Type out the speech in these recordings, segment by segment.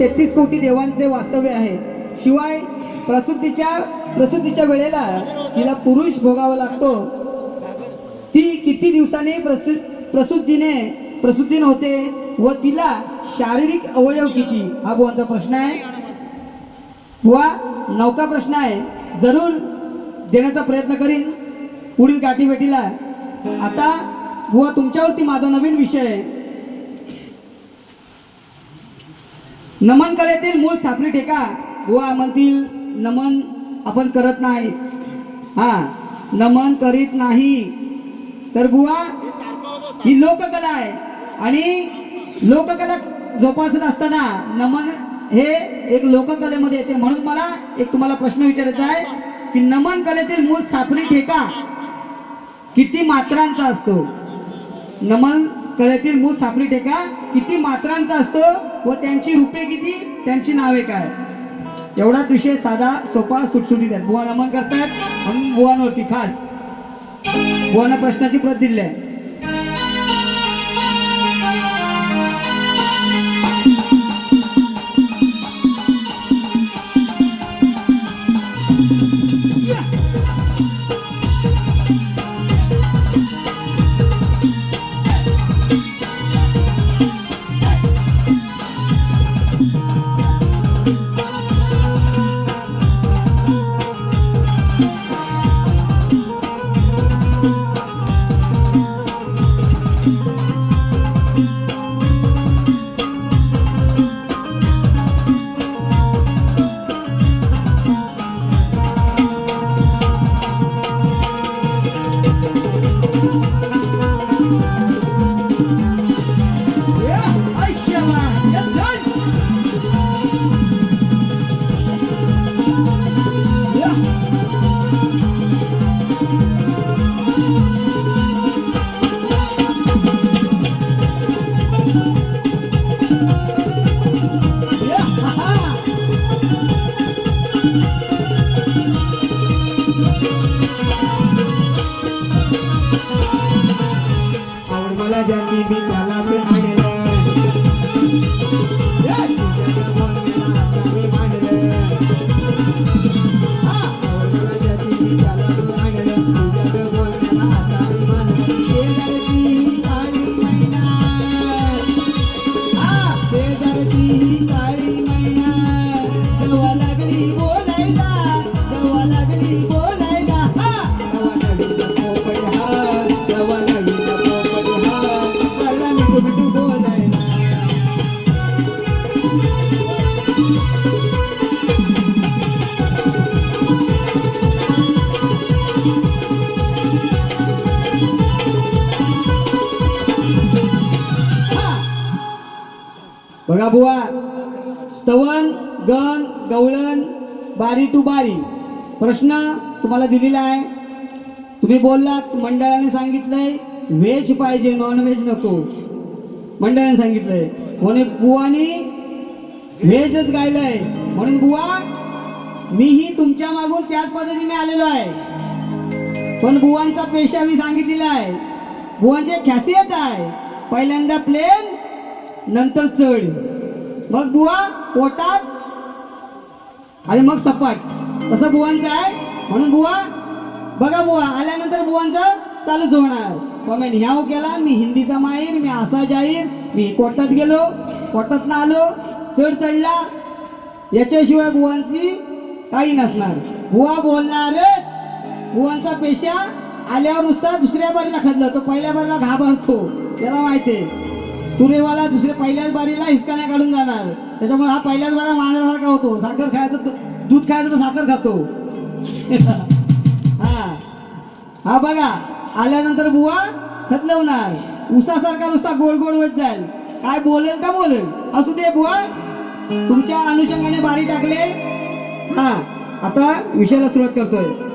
तेहतीस कोटी देवांचे वास्तव्य आहे. शिवाय प्रसूतीच्या प्रसूतीच्या वेळेला तिला पुरुष भोगावा लागतो. ती किती दिवसांनी प्रसु प्रसूतीने प्रसूतीन होते व तिला शारीरिक अवयव किती? हा बुवांचा प्रश्न आहे. बुवा नौका प्रश्न आहे. जरूर देण्याचा प्रयत्न करीन. पुढील गाठीभेटीला. आता बुवा तुमच्यावरती माझा नवीन विषय आहे. नमन कलेतील मूळ सापरी ठेका. बुवा म्हणतील नमन आपण करत नाही. हा नमन करीत नाही. तर बुवा ही लोककला आहे. आणि लोककला जोपासत असताना नमन हे एक लोककलेमध्ये येते. म्हणून मला एक तुम्हाला प्रश्न विचारायचा आहे की नमन कलेतील मूळ सापरी ठेका किती मात्रांचा असतो? नमन कलेतील मूळ सापरी ठेका. किती मात्रांचा असतो व त्यांची रूपे किती? त्यांची नावे काय? एवढाच विषय साधा सोपा सुटसुटीत आहे. बुवा नमन करतायत. म्हणून बुवांवरती खास. बुवांना प्रश्नाची प्रत दिली आहे. आवड मला ज्याची मी त्यालाच आणलं बघा स्तवन गण गवळण बारी टू बारी. प्रश्न तुम्हाला दिलेला आहे. तुम्ही बोललात मंडळाने सांगितलंय व्हेज पाहिजे नॉनव्हेज नको. मंडळाने सांगितलंय. म्हणून बुवानी व्हेजच गायलंय. म्हणून बुवा मीही तुमच्या मागून त्याच पद्धतीने आलेलो आहे. पण बुवांचा पेशा मी सांगितलेला आहे. बुवांची खासियत आहे. पहिल्यांदा प्लेन नंतर चढ. मग बुवा पोटात आणि मग सपाट. तसं बुवांचं आहे. म्हणून बुवा बघा बुवा आल्यानंतर बुवांचं चालूच होणार कॉमेंट ह्याव केला मी हिंदीचा माहीर मी असा जाहीर मी कोर्टात गेलो कोर्टात आलो चढ चढला. याच्याशिवाय बुवांची काही नसणार. बुवा बोलणारच. बुवांचा पेशा आल्यावर नुसता दुसऱ्या बारीला खाल्लं तो पहिल्या बारीला घाबरतो. त्याला माहिती आहे. तुरेवाला दुसऱ्या पहिल्याच बारीला हिसकाण्या काढून जाणार. त्याच्यामुळे हा पहिल्याच बारा मांजरासारखा होतो. साखर खायचं तर- दूध खायचं तर साखर खातो. हा. हा बघा. आल्यानंतर बुवा खतलवणार. उसासारखा नुसता गोड गोड होत जाईल. काय बोलेल का बोलेल? असू दे बुवा. तुमच्या अनुषंगाने बारी टाकले. हा. आता विषयाला सुरुवात करतोय.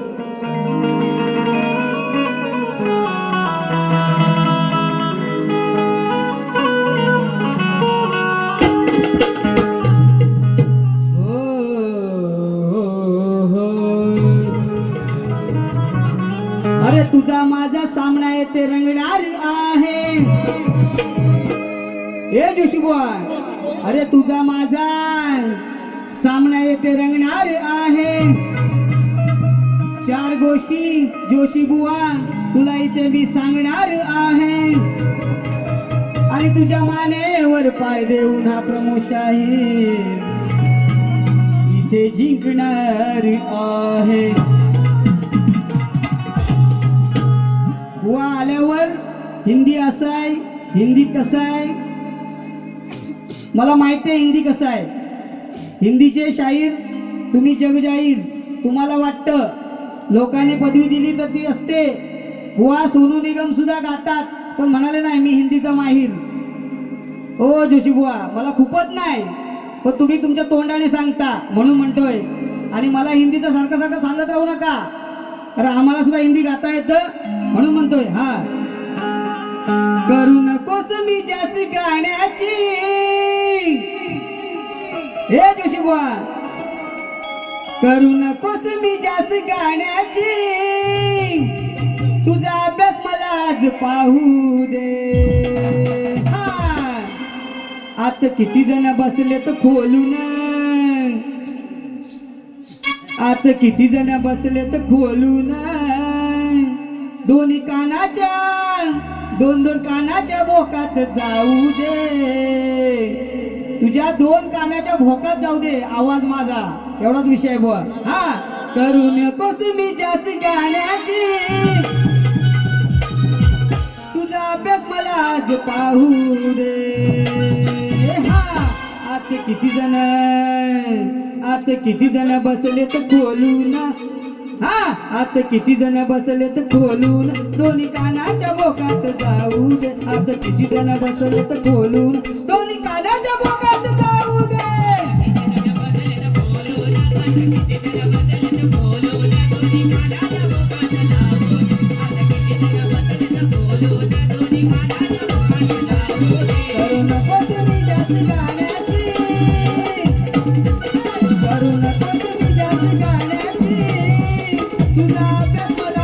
हे जोशी अरे तुझा माझा सामना येथे रंगणार आहे. चार गोष्टी जोशी बुवा तुला इथे मी सांगणार आहे. आणि तुझ्या मानेवर पाय देऊन हा प्रमोशाहीर इथे जिंकणार आहे. बुवा आल्यावर हिंदी असाय हिंदी कसाय मला माहिती आहे हिंदी कसं आहे. हिंदीचे शाहीर तुम्ही जगजाहीर तुम्हाला वाटतं. लोकांनी पदवी दिली तर ती असते. बुवा सोनू निगम सुद्धा गातात पण म्हणाले नाही मी हिंदीचा माहीर. हो जोशी बुवा मला खूपच नाही पण तुम्ही तुमच्या तोंडाने सांगता म्हणून म्हणतोय. आणि मला हिंदीचं सारखं सारखं सांगत राहू नका. कारण आम्हाला सुद्धा हिंदी गाता येतं म्हणून म्हणतोय हा. करू नकोस मी जास्त गाण्याची. हे जोशी बुवा करू नकोस मी जास्त गाण्याची. तुझा अभ्यास मला आज पाहू दे. हा. आता किती जण बसले तर खोलून. आता किती जण बसले तर खोलून. दोन्ही कानाच्या दोन दोन कानाच्या बोकात जाऊ दे. तुझ्या दोन कानाच्या भोकात जाऊ दे आवाज माझा. एवढाच विषय आहे बुवा. हा करून नकोस मी जास्त गाण्याची. तुझा अभ्यास मला आज पाहू दे. हा आता किती जण आता किती जण बसले तर खोलून? हा आता किती जण बसले तर खोलून. दोन्ही कानाच्या बोकात जाऊ आता किती जण बसले तर खोलून. दोन्ही कानाच्या बोकात जाऊ तुझा अभ्यास मला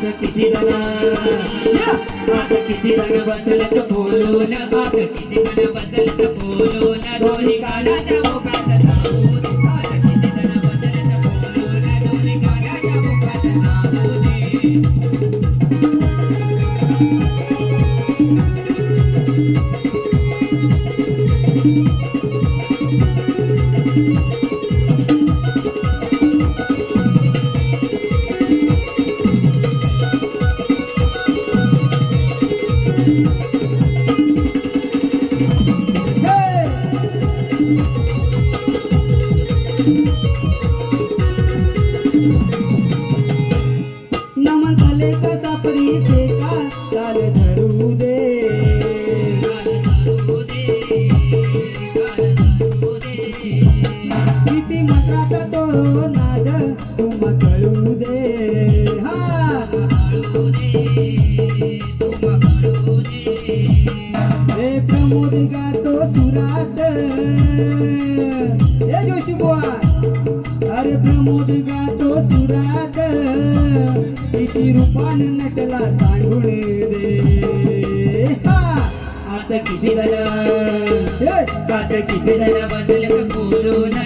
आता किती जण या! आता किती जण बोलून आता किती बोलून दोन्ही कानाच्या अरे प्रमोद गातो सुरात किती रूपान नटला सांगून दे आता किती जण? आता किती जण बदल तर बोलू न